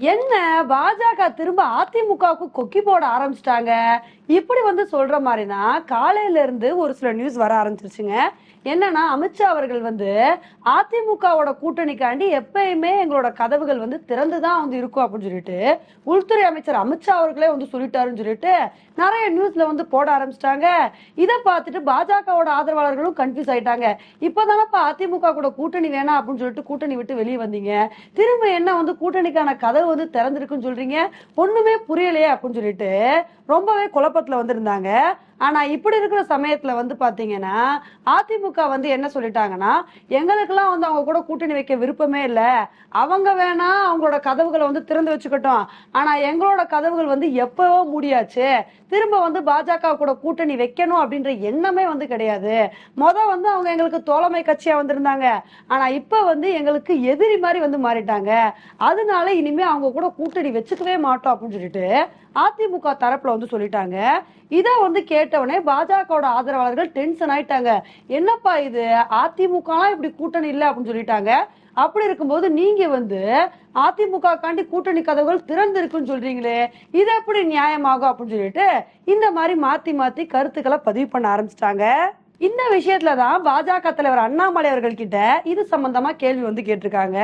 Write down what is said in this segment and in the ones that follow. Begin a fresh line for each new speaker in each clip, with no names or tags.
என்ன பாஜக திரும்ப அதிமுகவுக்கு கொக்கி போட ஆரம்பிச்சிட்டாங்க? இப்படி வந்து சொல்ற மாதிரினா காலையில இருந்து ஒரு சில நியூஸ் வர ஆரம்பிச்சிருச்சுங்க. என்னன்னா அமித்ஷா அவர்கள் வந்து அதிமுகவோட கூட்டணிக்காண்டி எப்பயுமே எங்களோட கதவுகள் வந்து திறந்துதான் வந்து இருக்கும் அப்படின்னு சொல்லிட்டு உள்துறை அமைச்சர் அமித்ஷா அவர்களே வந்து சொல்லிட்டாருன்னு சொல்லிட்டு நிறைய நியூஸ்ல வந்து போட ஆரம்பிச்சிட்டாங்க. இதை பார்த்துட்டு பாஜகவோட ஆதரவாளர்களும் கன்ஃபியூஸ் ஆயிட்டாங்க. இப்பதானப்பா அதிமுக கூட கூட்டணி வேணாம் அப்படின்னு சொல்லிட்டு கூட்டணி விட்டு வெளியே வந்தீங்க. திரும்ப என்ன வந்து கூட்டணிக்கான கதவு வந்து திறந்திருக்குன்னு சொல்றீங்க? ஒண்ணுமே புரியலையே அப்படின்னு சொல்லிட்டு ரொம்பவே குழப்பத்துல வந்திருந்தாங்க. ஆனா இப்படி இருக்கிற சமயத்துல வந்து பாத்தீங்கன்னா அதிமுக வந்து என்ன சொல்லிட்டாங்கன்னா எங்களுக்கெல்லாம் வந்து அவங்க கூட கூட்டணி வைக்க விருப்பமே இல்லை. அவங்க வேணா அவங்களோட கதவுகளை வந்து திறந்து வச்சுக்கட்டும். ஆனா எங்களோட கதவுகள் வந்து எப்பவோ மூடியாச்சு. திரும்ப வந்து பாஜக கூட கூட்டணி வைக்கணும் அப்படின்ற எண்ணமே வந்து கிடையாது. மொத வந்து அவங்க எங்களுக்கு தோழமை கட்சியா வந்திருந்தாங்க. ஆனா இப்ப வந்து எங்களுக்கு எதிரி மாதிரி வந்து மாறிட்டாங்க. அதனால இனிமே அவங்க கூட கூட்டணி வச்சுக்கவே மாட்டோம் அப்படின்னு சொல்லிட்டு அதிமுக தரப்புல வந்து சொல்லிட்டாங்க. இதை வந்து கேட்டவனே பாஜகவோட ஆதரவாளர்கள் டென்ஷன் ஆயிட்டாங்க. என்னப்பா இது? அதிமுகலாம் இப்படி கூட்டணி இல்லை அப்படின்னு சொல்லிட்டாங்க. அப்படி இருக்கும்போது நீங்க வந்து அதிமுக காண்டி கூட்டணி கதவுகள் திறந்து இருக்குன்னு சொல்றீங்களே இது எப்படி நியாயமாகும் அப்படின்னு சொல்லிட்டு இந்த மாதிரி மாத்தி மாத்தி கருத்துக்களை பதிவு பண்ண ஆரம்பிச்சிட்டாங்க. இந்த விஷயத்துல தான் பாஜக தலைவர் அண்ணாமலை அவர்கள் கிட்ட இது சம்பந்தமா கேள்வி வந்து கேட்டிருக்காங்க.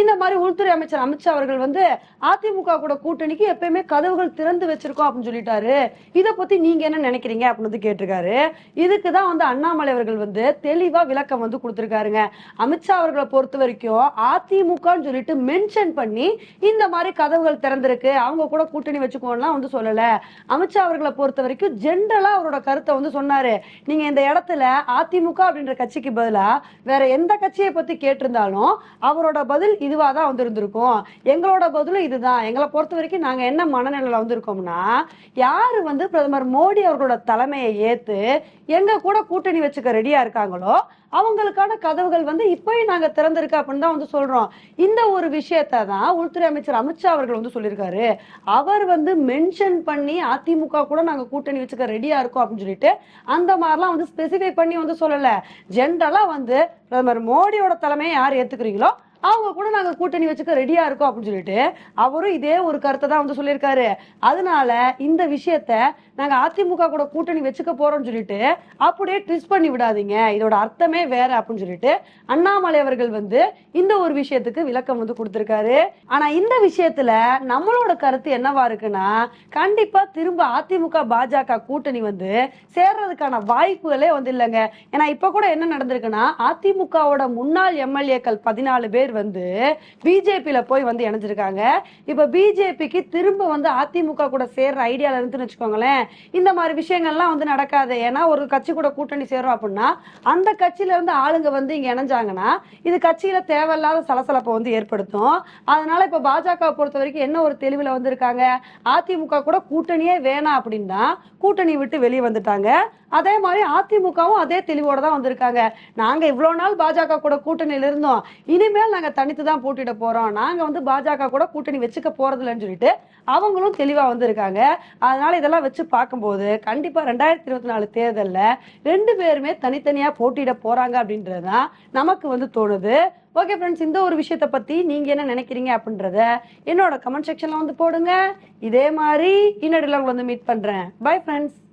இந்த மாதிரி உள்துறை அமைச்சர் அமித்ஷா அவர்கள் வந்து அதிமுக கூட கூட்டணிக்கு எப்பயுமே கதவுகள் திறந்து வச்சிருக்கோம் அப்படின்னு சொல்லிட்டாரு. இதை பத்தி நீங்க என்ன நினைக்கிறீங்க அப்படின்னு வந்து கேட்டிருக்காரு. இதுக்கு தான் வந்து அண்ணாமலை அவர்கள் வந்து தெளிவா விளக்கம் வந்து கொடுத்திருக்காருங்க. அமித்ஷா அவர்களை பொறுத்த வரைக்கும் அதிமுகன்னு சொல்லிட்டு மென்ஷன் பண்ணி இந்த மாதிரி கதவுகள் திறந்திருக்கு. அவங்க கூட கூட்டணி வச்சுக்கோன்னா வந்து சொல்லல. அமித்ஷா அவர்களை பொறுத்த வரைக்கும் ஜென்ரலா அவரோட கருத்தை வந்து சொன்னாரு. நீங்க இந்த இடத்த இடத்துல அதிமுக அப்படின்ற கட்சிக்கு பதிலா வேற எந்த கட்சியை பத்தி கேட்டிருந்தாலும் அவரோட பதில் இதுவா தான் வந்திருந்திருக்கும். எங்களோட பதிலும் இதுதான். எங்களை பொறுத்த வரைக்கும் நாங்க என்ன மனநிலையில வந்திருக்கோம்னா யாரு வந்து பிரதமர் மோடி அவர்களோட தலைமையை ஏத்து எங்க கூட கூட்டணி வச்சுக்க ரெடியா இருக்காங்களோ அவங்களுக்கான கதவுகள் வந்து இப்பயும் நாங்க திறந்திருக்கு அப்படின்னு தான் வந்து சொல்றோம். இந்த ஒரு விஷயத்தை தான் உள்துறை அமைச்சர் அமித்ஷா அவர்கள் வந்து சொல்லியிருக்காரு. அவர் வந்து மென்ஷன் பண்ணி அதிமுக கூட நாங்க கூட்டணி வச்சுக்க ரெடியா இருக்கோம் அப்படின்னு சொல்லிட்டு அந்த மாதிரிலாம் வந்து ஸ்பெசிஃபை பண்ணி வந்து சொல்லல. ஜென்ரலா வந்து பிரதமர் மோடியோட தலைமையை யார் ஏத்துக்கிறீங்களோ அவங்க கூட நாங்க கூட்டணி வச்சுக்க ரெடியா இருக்கோம் அப்படின்னு சொல்லிட்டு அவரும் இதே ஒரு கருத்தை தான் வந்து சொல்லியிருக்காரு. அதனால இந்த விஷயத்த நாங்க அதிமுக கூட கூட்டணி வச்சுக்க போறோம்னு சொல்லிட்டு அப்படியே ட்விஸ்ட் பண்ணி விடாதீங்க. இதோட அர்த்தமே வேற அப்படின்னு சொல்லிட்டு அண்ணாமலை அவர்கள் வந்து இந்த ஒரு விஷயத்துக்கு விளக்கம் வந்து கொடுத்திருக்காரு. ஆனா இந்த விஷயத்துல நம்மளோட கருத்து என்னவா இருக்குன்னா கண்டிப்பா திரும்ப அதிமுக பாஜக கூட்டணி வந்து சேர்றதுக்கான வாய்ப்புகளே வந்து இல்லைங்க. ஏன்னா இப்ப கூட என்ன நடந்திருக்குன்னா அதிமுகவோட முன்னாள் எம்எல்ஏக்கள் பதினாலு பேர் வந்து பிஜேபியில போய் வந்து இணைஞ்சிருக்காங்க. இப்ப பிஜேபிக்கு திரும்ப வந்து அதிமுக கூட சேர்ற ஐடியால இருந்துன்னு வச்சுக்கோங்களேன். இந்த மாதிரி விஷயங்கள்லாம் வந்து நடக்காது. ஏன்னா ஒரு கட்சி கூட கூட்டணி சேரும் அப்படின்னா அந்த கட்சியில இருந்து ஆளுங்க வந்து இங்க இணைஞ்சாங்கன்னா இது கட்சியில தேவையில்லாத சலசலப்பை வந்து ஏற்படுத்தும். அதனால இப்ப பாஜக பொறுத்த வரைக்கும் என்ன ஒரு தெளிவுல வந்திருக்காங்க? அதிமுக கூட கூட்டணியே வேணாம் அப்படின்னா கூட்டணி விட்டு வெளியே வந்துட்டாங்க. அதே மாதிரி அதிமுகவும் அதே தெளிவோட தான் வந்திருக்காங்க. நாங்க இவ்வளவு நாள் பாஜக கூட கூட்டணியில இருந்தோம். இனிமேல் நாங்க தனித்து தான் போட்டிட போறோம். நாங்க வந்து பாஜக கூட கூட்டணி வச்சுக்க போறதில்லைன்னு சொல்லிட்டு அவங்களும் தெளிவா வந்திருக்காங்க. அதனால இதெல்லாம் வச்சு பார்க்கும்போது கண்டிப்பா ரெண்டாயிரத்தி இருபத்தி நாலு தேர்தல்ல ரெண்டு பேருமே தனித்தனியா போட்டியிட போறாங்க அப்படின்றதுதான் நமக்கு வந்து தோணுது. ஓகே ஃப்ரெண்ட்ஸ் இந்த ஒரு விஷயத்தை பத்தி நீங்க என்ன நினைக்கிறீங்க அப்படின்றத என்னோட கமெண்ட் செக்ஷனில் வந்து போடுங்க. இதே மாதிரி இன்னடியில் உங்களை வந்து மீட் பண்றேன். Bye friends